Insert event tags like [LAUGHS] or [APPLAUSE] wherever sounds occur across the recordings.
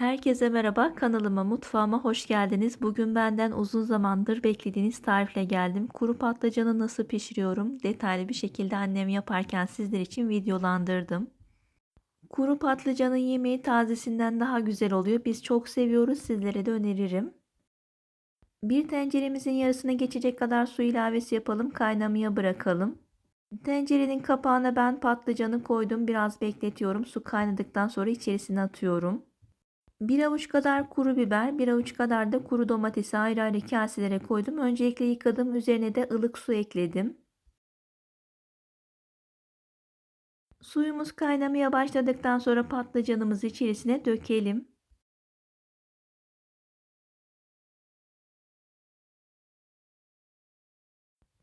Herkese merhaba, kanalıma, mutfağıma hoş geldiniz. Bugün benden uzun zamandır beklediğiniz tarifle geldim. Kuru patlıcanı nasıl pişiriyorum? Detaylı bir şekilde annem yaparken sizler için videolandırdım. Kuru patlıcanın yemeği tazesinden daha güzel oluyor. Biz çok seviyoruz, sizlere de öneririm. Bir tenceremizin yarısına geçecek kadar su ilavesi yapalım, kaynamaya bırakalım. Tencerenin kapağına ben patlıcanı koydum, biraz bekletiyorum. Su kaynadıktan sonra içerisine atıyorum. Bir avuç kadar kuru biber, bir avuç kadar da kuru domatesi ayrı ayrı kaselere koydum. Öncelikle yıkadım. Üzerine de ılık su ekledim. Suyumuz kaynamaya başladıktan sonra patlıcanımızı içerisine dökelim.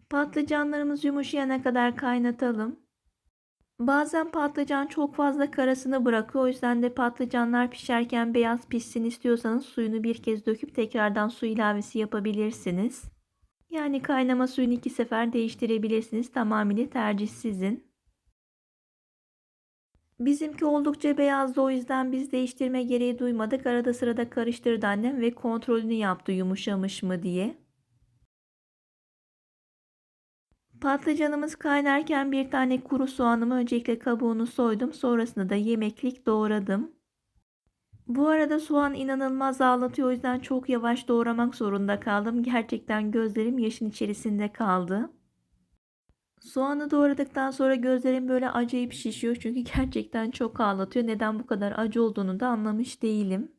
Patlıcanlarımız yumuşayana kadar kaynatalım. Bazen patlıcan çok fazla karasını bırakıyor. O yüzden de patlıcanlar pişerken beyaz pişsin istiyorsanız suyunu bir kez döküp tekrardan su ilavesi yapabilirsiniz. Yani kaynama suyunu iki sefer değiştirebilirsiniz. Tamamıyla tercih sizin. Bizimki oldukça beyazdı o yüzden biz değiştirme gereği duymadık. Arada sırada karıştırdı annem ve kontrolünü yaptı yumuşamış mı diye. Patlıcanımız kaynarken bir tane kuru soğanımı öncelikle kabuğunu soydum. Sonrasında da yemeklik doğradım. Bu arada soğan inanılmaz ağlatıyor. O yüzden çok yavaş doğramak zorunda kaldım. Gerçekten gözlerim yaşın içerisinde kaldı. Soğanı doğradıktan sonra gözlerim böyle acayip şişiyor. Çünkü [LAUGHS] gerçekten çok ağlatıyor. Neden bu kadar acı olduğunu da anlamış değilim.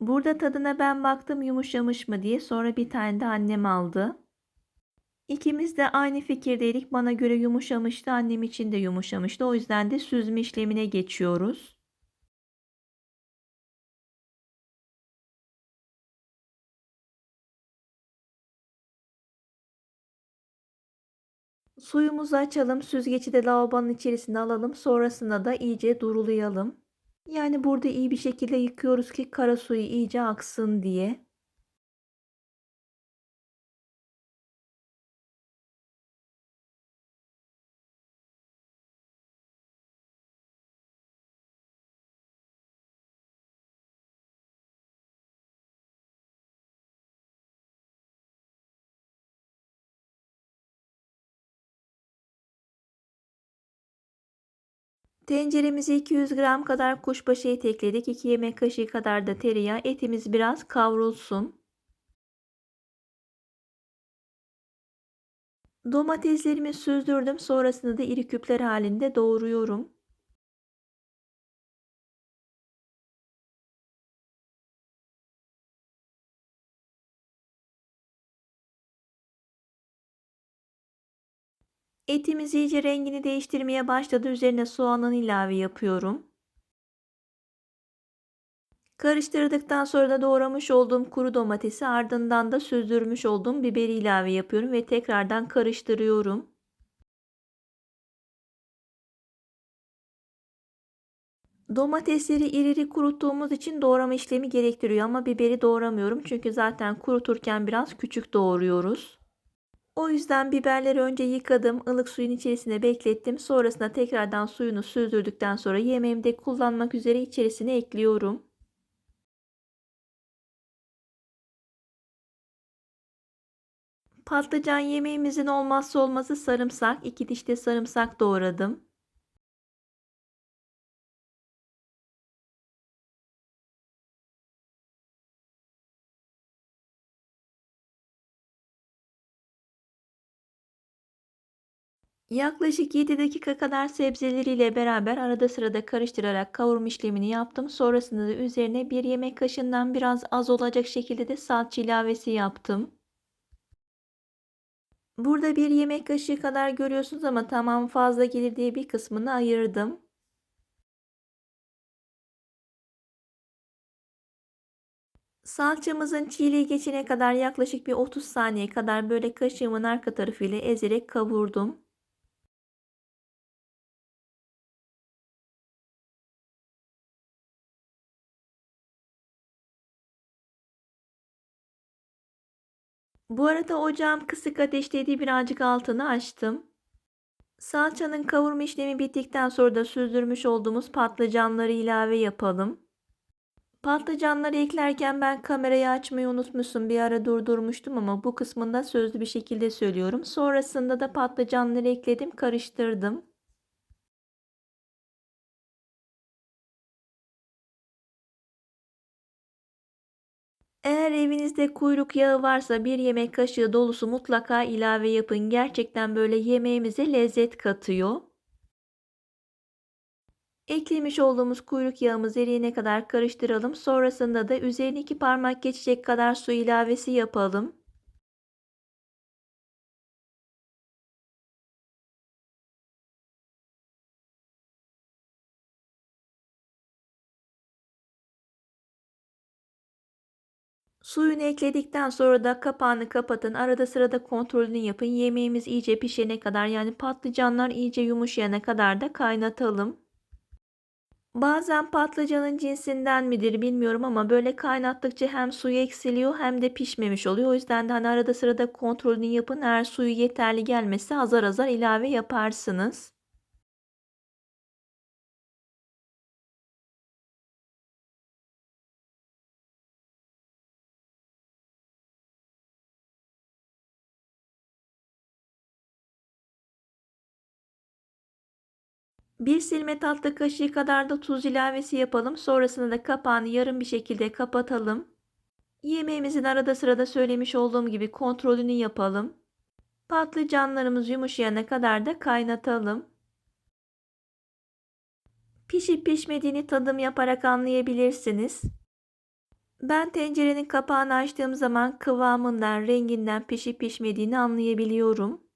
Burada tadına ben baktım yumuşamış mı diye. Sonra bir tane de annem aldı. İkimiz de aynı fikirdeydik. Bana göre yumuşamıştı. Annem için de yumuşamıştı. O yüzden de süzme işlemine geçiyoruz. Suyumuzu açalım. Süzgeci de lavabonun içerisine alalım. Sonrasında da iyice durulayalım. Yani burada iyi bir şekilde yıkıyoruz ki kara suyu iyice aksın diye. Tenceremize 200 gram kadar kuşbaşı et ekledik. 2 yemek kaşığı kadar da tereyağı. Etimiz biraz kavrulsun. Domateslerimi süzdürdüm. Sonrasında da iri küpler halinde doğruyorum. Etimiz iyice rengini değiştirmeye başladı. Üzerine soğanın ilave yapıyorum. Karıştırdıktan sonra da doğramış olduğum kuru domatesi ardından da süzdürmüş olduğum biberi ilave yapıyorum ve tekrardan karıştırıyorum. Domatesleri iri iri kuruttuğumuz için doğrama işlemi gerektiriyor ama biberi doğramıyorum çünkü zaten kuruturken biraz küçük doğruyoruz. O yüzden biberleri önce yıkadım, ılık suyun içerisine beklettim. Sonrasında tekrardan suyunu süzdürdükten sonra yemeğimde kullanmak üzere içerisine ekliyorum. Patlıcan yemeğimizin olmazsa olmazı sarımsak. 2 diş de sarımsak doğradım. Yaklaşık 7 dakika kadar sebzeleriyle beraber arada sırada karıştırarak kavurma işlemini yaptım. Sonrasında da üzerine bir yemek kaşığından biraz az olacak şekilde de salça ilavesi yaptım. Burada bir yemek kaşığı kadar görüyorsunuz ama tamam fazla gelir diye bir kısmını ayırdım. Salçamızın çiğliği geçene kadar yaklaşık bir 30 saniye kadar böyle kaşığımın arka tarafıyla ezerek kavurdum. Bu arada ocağım kısık ateşteydi birazcık altını açtım. Salçanın kavurma işlemi bittikten sonra da süzdürmüş olduğumuz patlıcanları ilave yapalım. Patlıcanları eklerken ben kamerayı açmayı unutmuşum. Bir ara durdurmuştum ama bu kısmında sözlü bir şekilde söylüyorum. Sonrasında da patlıcanları ekledim, karıştırdım. Eğer evinizde kuyruk yağı varsa bir yemek kaşığı dolusu mutlaka ilave yapın. Gerçekten böyle yemeğimize lezzet katıyor. Eklemiş olduğumuz kuyruk yağımız eriyene kadar karıştıralım. Sonrasında da üzerine iki parmak geçecek kadar su ilavesi yapalım. Suyunu ekledikten sonra da kapağını kapatın. Arada sırada kontrolünü yapın. Yemeğimiz iyice pişene kadar yani patlıcanlar iyice yumuşayana kadar da kaynatalım. Bazen patlıcanın cinsinden midir bilmiyorum ama böyle kaynattıkça hem suyu eksiliyor hem de pişmemiş oluyor. O yüzden de hani arada sırada kontrolünü yapın. Eğer suyu yeterli gelmezse azar azar ilave yaparsınız. Bir silme tatlı kaşığı kadar da tuz ilavesi yapalım. Sonrasında da kapağını yarım bir şekilde kapatalım. Yemeğimizin arada sırada söylemiş olduğum gibi kontrolünü yapalım. Patlıcanlarımız yumuşayana kadar da kaynatalım. Pişip pişmediğini tadım yaparak anlayabilirsiniz. Ben tencerenin kapağını açtığım zaman kıvamından, renginden pişip pişmediğini anlayabiliyorum.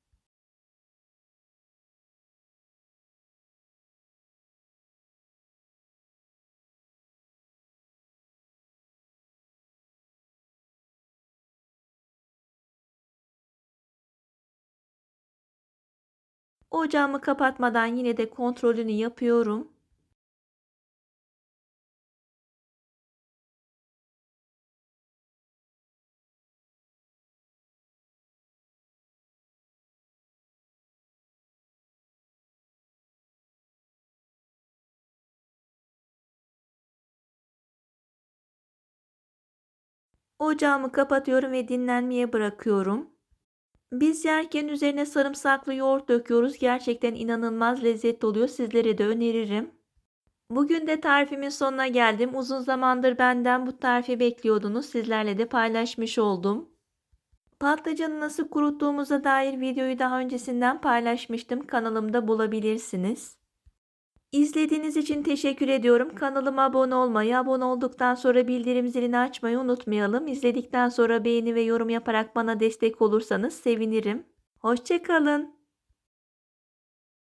Ocağımı kapatmadan yine de kontrolünü yapıyorum. Ocağımı kapatıyorum ve dinlenmeye bırakıyorum. Biz yerken üzerine sarımsaklı yoğurt döküyoruz. Gerçekten inanılmaz lezzetli oluyor. Sizlere de öneririm. Bugün de tarifimin sonuna geldim. Uzun zamandır benden bu tarifi bekliyordunuz. Sizlerle de paylaşmış oldum. Patlıcanı nasıl kuruttuğumuza dair videoyu daha öncesinden paylaşmıştım. Kanalımda bulabilirsiniz. İzlediğiniz için teşekkür ediyorum. Kanalıma abone olmayı, abone olduktan sonra bildirim zilini açmayı unutmayalım. İzledikten sonra beğeni ve yorum yaparak bana destek olursanız sevinirim. Hoşçakalın.